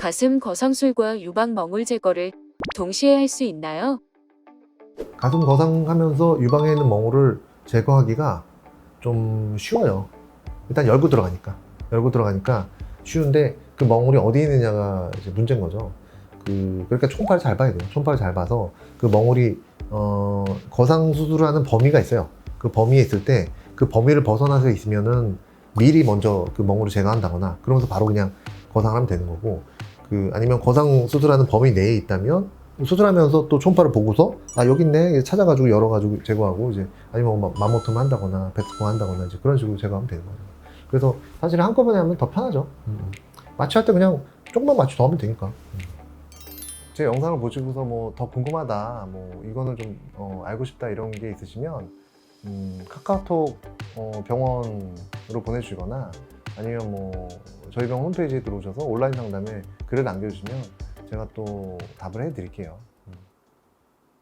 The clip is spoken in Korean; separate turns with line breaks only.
가슴 거상술과 유방 멍울 제거를 동시에 할 수 있나요?
가슴 거상하면서 유방에 있는 멍울을 제거하기가 좀 쉬워요. 일단 열고 들어가니까. 열고 들어가니까 쉬운데 그 멍울이 어디 있느냐가 이제 문제인 거죠. 그, 그러니까 총파를 잘 봐야 돼요. 총파를 잘 봐서 그 멍울이, 어, 거상 수술하는 범위가 있어요. 그 범위에 있을 때 그 범위를 벗어나서 있으면은 미리 먼저 그 멍울을 제거한다거나 그러면서 바로 그냥 거상을 하면 되는 거고 그 아니면 거상 수술하는 범위 내에 있다면 수술하면서 또 총파를 보고서 아 여기 있네 찾아가지고 열어가지고 제거하고 이제 아니면 뭐 마모톰 한다거나 베트콩 한다거나 이제 그런 식으로 제거하면 되는 거죠. 그래서 사실 한꺼번에 하면 더 편하죠. 음. 마취할 때 그냥 조금만 마취 더 하면 되니까. 음. 제 영상을 보시고서 뭐 더 궁금하다, 뭐 이거는 좀 어, 알고 싶다 이런 게 있으시면 음, 카카오톡 어, 병원으로 보내주시거나 아니면 뭐 저희 병원 홈페이지에 들어오셔서 온라인 상담에 글을 남겨주시면 제가 또 답을 해드릴게요.